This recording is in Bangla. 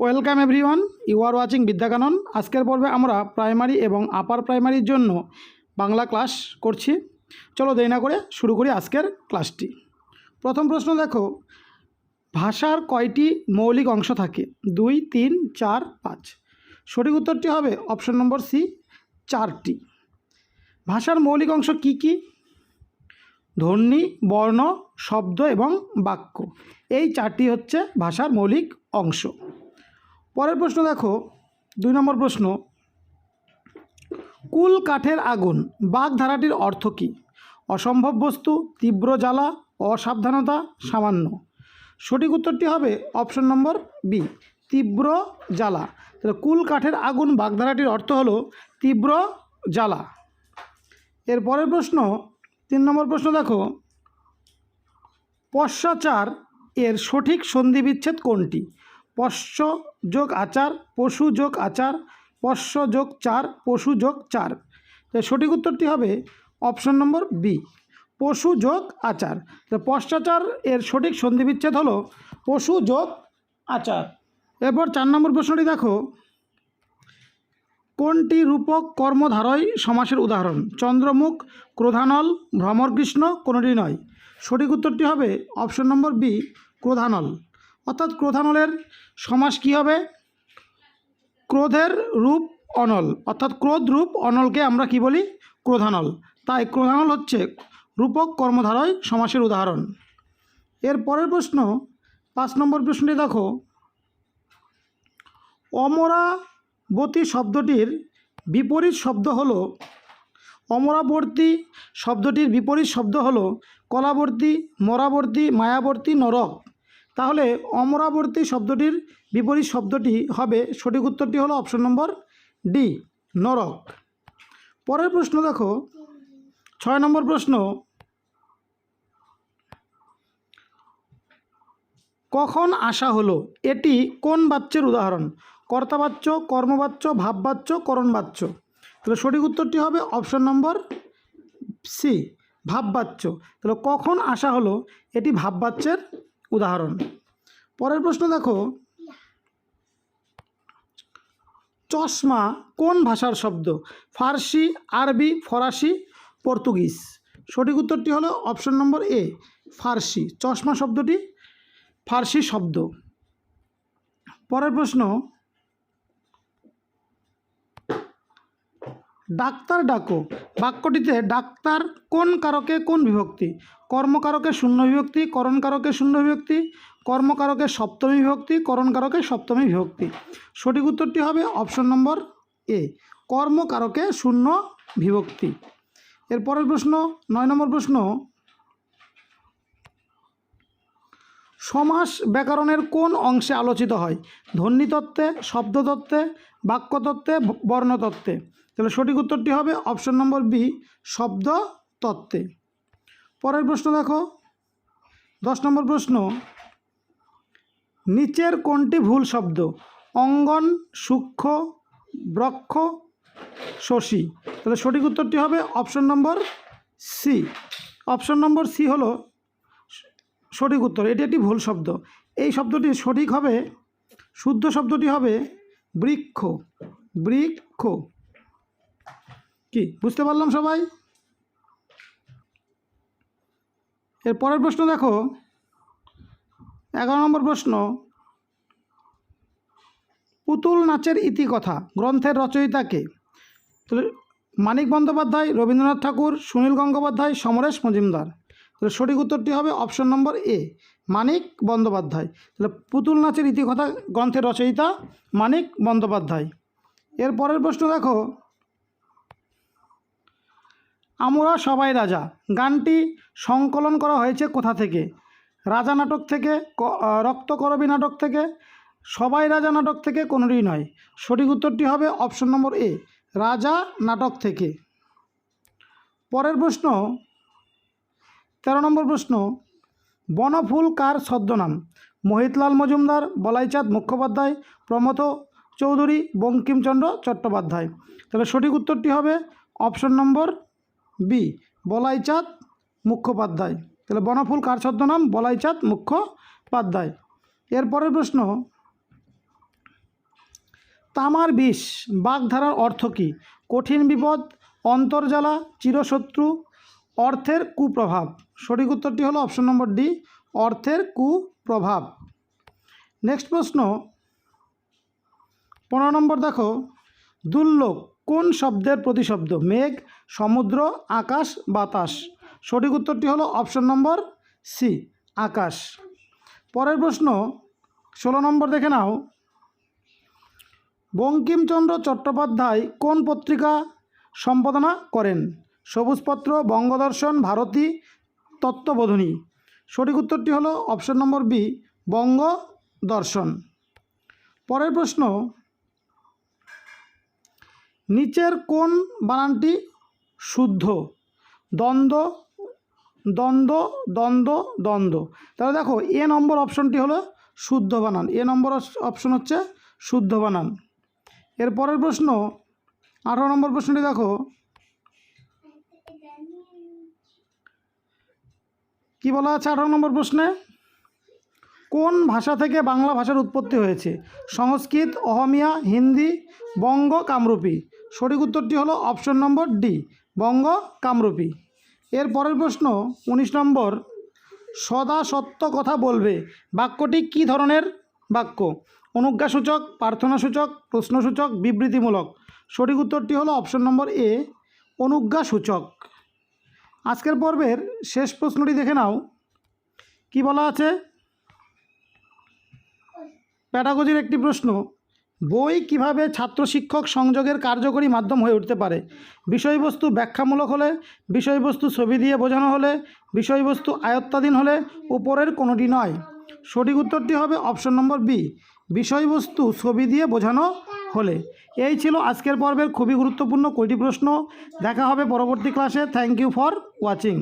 Welcome everyone you are watching Vidyakanan. আজকের পর্বে আমরা প্রাইমারি এবং আপার প্রাইমারির জন্য বাংলা ক্লাস করছি। চলো দেরি না করে শুরু করি আজকের ক্লাসটি। প্রথম প্রশ্ন দেখো, ভাষার কয়টি মৌলিক অংশ থাকে? দুই, তিন, চার, পাঁচ। সঠিক উত্তরটি হবে অপশন নম্বর সি, চারটি। ভাষার মৌলিক অংশ কি কি? ধ্বনি, বর্ণ, শব্দ এবং বাক্য। এই চারটি হচ্ছে ভাষার মৌলিক অংশ। পরের প্রশ্ন দেখো, দুই নম্বর প্রশ্ন, কুল কাঠের আগুন বাগধারাটির অর্থ কী? অসম্ভব বস্তু, তীব্র জ্বালা, অসাবধানতা, সামান্য। সঠিক উত্তরটি হবে অপশন নম্বর বি, তীব্র জ্বালা। তাহলে কুল কাঠের আগুন বাগধারাটির অর্থ হলো তীব্র জ্বালা। এর পরের প্রশ্ন, তিন নম্বর প্রশ্ন দেখো, পশ্চাচার এর সঠিক সন্ধি বিচ্ছেদ কোনটি? পশ্চ যোগ আচার পশু যোগ আচার পশ্চ যোগ চার পশু যোগ চার সঠিক উত্তরটি হবে অপশন নম্বর বি পশু যোগ আচার তো পশ্চাচার এর সঠিক সন্ধিবিচ্ছেদ হলো পশু যোগ আচার এরপর চার নম্বর প্রশ্নটি দেখো, কোনটি রূপক কর্মধারয় সমাসের উদাহরণ? চন্দ্রমুখ, ক্রোধানল, ভ্রমরকৃষ্ণ, কোনোটি নয়। সঠিক উত্তরটি হবে অপশন নম্বর বি ক্রোধানল। অর্থাৎ ক্রোধানলের সমাস কী হবে? ক্রোধের রূপ অনল। অর্থাৎ ক্রোধ রূপ অনলকে আমরা কি বলি? ক্রোধানল। তাই ক্রোধানল হচ্ছে রূপক কর্মধারয় সমাসের উদাহরণ। এর পরের প্রশ্ন, পাঁচ নম্বর প্রশ্নটি দেখো। অমরাবতী শব্দটির বিপরীত শব্দ হলো অমরাবর্তী শব্দটির বিপরীত শব্দ হলো কলাবর্তী, মরাবর্তী, মায়াবর্তী, নরক। তাহলে অমরাবর্তী শব্দটির বিপরীত শব্দটি হবে, সঠিক উত্তরটি হলো অপশন নম্বর ডি, নরক। পরের প্রশ্ন দেখো। ছয় নম্বর প্রশ্ন। কখন আসা হলো? এটি কোন বাচ্যের উদাহরণ? কর্তাবাচ্য, কর্মবাচ্য, ভাববাচ্য, করণবাচ্য। তাহলে সঠিক উত্তরটি হবে অপশন নম্বর সি, ভাববাচ্য। তাহলে কখন আসা হলো? এটি ভাববাচ্যের উদাহরণ। পরের প্রশ্ন দেখো। চশমা কোন ভাষার শব্দ? ফার্সি, আরবি, ফরাসি, পর্তুগিজ। সঠিক উত্তরটি হলো অপশন নম্বর এ, ফার্সি। চশমা শব্দটি ফার্সি শব্দ। পরের প্রশ্ন ডাক্তার ডাকো। বাক্যটিতে ডাক্তার কোন কারকে কোন বিভক্তি? কর্মকারকে শূন্য বিভক্তি করণকারকে শূন্য বিভক্তি কর্মকারকে সপ্তমী বিভক্তি করণকারকে সপ্তমী বিভক্তি। সঠিক উত্তরটি হবে অপশন নম্বর এ কর্মকারকে শূন্য বিভক্তি। এর পরের প্রশ্ন, নয় নম্বর প্রশ্ন, সমাস ব্যাকরণের কোন অংশে আলোচিত হয়? ধ্বনিতত্ত্বে, শব্দতত্ত্বে, বাক্যতত্ত্বে বর্ণতত্ত্বে। তাহলে সঠিক উত্তরটি হবে অপশন নম্বর বি, শব্দ তত্ত্বে। পরের প্রশ্ন দেখো। দশ নম্বর প্রশ্ন, নিচের কোনটি ভুল শব্দ? অঙ্গন, সূক্ষ্ম ব্রক্ষ শশী। তাহলে সঠিক উত্তরটি হবে option number C. Option number C হলো সঠিক উত্তর। এটি একটি ভুল শব্দ। এই শব্দটি সঠিক হবে, শুদ্ধ শব্দটি হবে বৃক্ষ। বৃক্ষ। কি? বুঝতে পারলাম সবাই? এর পরের প্রশ্ন দেখো। এগারো নম্বর প্রশ্ন। পুতুল নাচের ইতিকথা গ্রন্থের রচয়িতাকে তাহলে মানিক বন্দ্যোপাধ্যায়, রবীন্দ্রনাথ ঠাকুর, সুনীল গঙ্গোপাধ্যায়, সমরেশ মজুমদার। তাহলে সঠিক উত্তরটি হবে অপশন নম্বর এ, মানিক বন্দ্যোপাধ্যায়। তাহলে পুতুল নাচের ইতিকথা গ্রন্থের রচয়িতা মানিক বন্দ্যোপাধ্যায়। এর পরের প্রশ্ন দেখো। আমরা সবাই রাজা। গানটি সংকলন করা হয়েছে কোথা থেকে? রাজা নাটক থেকে রক্তকরবী নাটক থেকে, সবাই রাজা নাটক থেকে কোনোটি নয়। সঠিক উত্তরটি হবে অপশন নম্বর এ, রাজা নাটক থেকে। পরের প্রশ্ন, তেরো নম্বর প্রশ্ন, বনফুল কার ছদ্মনাম? মোহিতলাল মজুমদার, বলাইচাঁদ মুখোপাধ্যায়, প্রমথ চৌধুরী, বঙ্কিমচন্দ্র চট্টোপাধ্যায়। তাহলে সঠিক উত্তরটি হবে option number B, Balaichand Mukhopadhyay. তাহলে বনফুল কার ছদ্মনাম? বলাইচাঁদ মুখোপাধ্যায়। এরপরের প্রশ্ন, তামার বিষ বাগধারার অর্থ কী? কঠিন বিপদ অন্তর্জালা চিরশত্রু, অর্থের কুপ্রভাব। সঠিক উত্তরটি হলো অপশন নম্বর ডি, অর্থের কুপ্রভাব। নেক্সট প্রশ্ন, পনেরো নম্বর দেখো দুর্লোক কোন শব্দের প্রতিশব্দ? মেঘ সমুদ্র, আকাশ, বাতাস। সঠিক উত্তরটি হলো অপশন নম্বর সি, আকাশ। পরের প্রশ্ন, ষোলো নম্বর দেখে নাও। বঙ্কিমচন্দ্র চট্টোপাধ্যায় কোন পত্রিকা সম্পাদনা করেন? সবুজপত্র, বঙ্গদর্শন, ভারতী, তত্ত্ববোধনী। সঠিক উত্তরটি হলো অপশন নম্বর বি, বঙ্গদর্শন। পরের প্রশ্ন, নিচের কোন বানানটি শুদ্ধ। দ্বন্দ্ব দ্বন্দ্ব দ্বন্দ্ব দ্বন্দ্ব। তাহলে দেখো, এ নম্বর অপশনটি হলো শুদ্ধ বানান। এ নম্বর অপশন হচ্ছে শুদ্ধ বানান। এর পরের প্রশ্ন, আঠারো নম্বর প্রশ্নটি দেখো। কি বলা আছে আঠারো নম্বর প্রশ্নে? কোন ভাষা থেকে বাংলা ভাষার উৎপত্তি হয়েছে? সংস্কৃত, অহমিয়া, হিন্দি, বঙ্গ, কামরূপী। সঠিক উত্তরটি হলো option number D. Banga Kamrupi. এর পরের প্রশ্ন উনিশ নম্বর সদা সত্য কথা বলবে। বাক্যটি কী ধরনের? বাক্য অনুজ্ঞাসূচক প্রার্থনাসূচক প্রশ্নসূচক বিবৃতিমূলক। সঠিক উত্তরটি হলো অপশন নম্বর এ অনুজ্ঞাসূচক। আজকের পর্বের শেষ প্রশ্নটি দেখে নাও। কি বলা আছে? প্যাডাগজির একটি প্রশ্ন বই কীভাবে ছাত্র শিক্ষক সংযোগের কার্যকরী মাধ্যম হয়ে উঠতে পারে? বিষয়বস্তু ব্যাখ্যামূলক হলে, বিষয়বস্তু ছবি দিয়ে বোঝানো হলে, বিষয়বস্তু আয়ত্তাধীন হলে উপরের কোনোটি নয়। সঠিক উত্তরটি হবে অপশন নম্বর বি, বিষয়বস্তু ছবি দিয়ে বোঝানো হলে। এই ছিল আজকের পর্বের খুবই গুরুত্বপূর্ণ কুড়িটি প্রশ্ন। দেখা হবে পরবর্তী ক্লাসে। Thank you for watching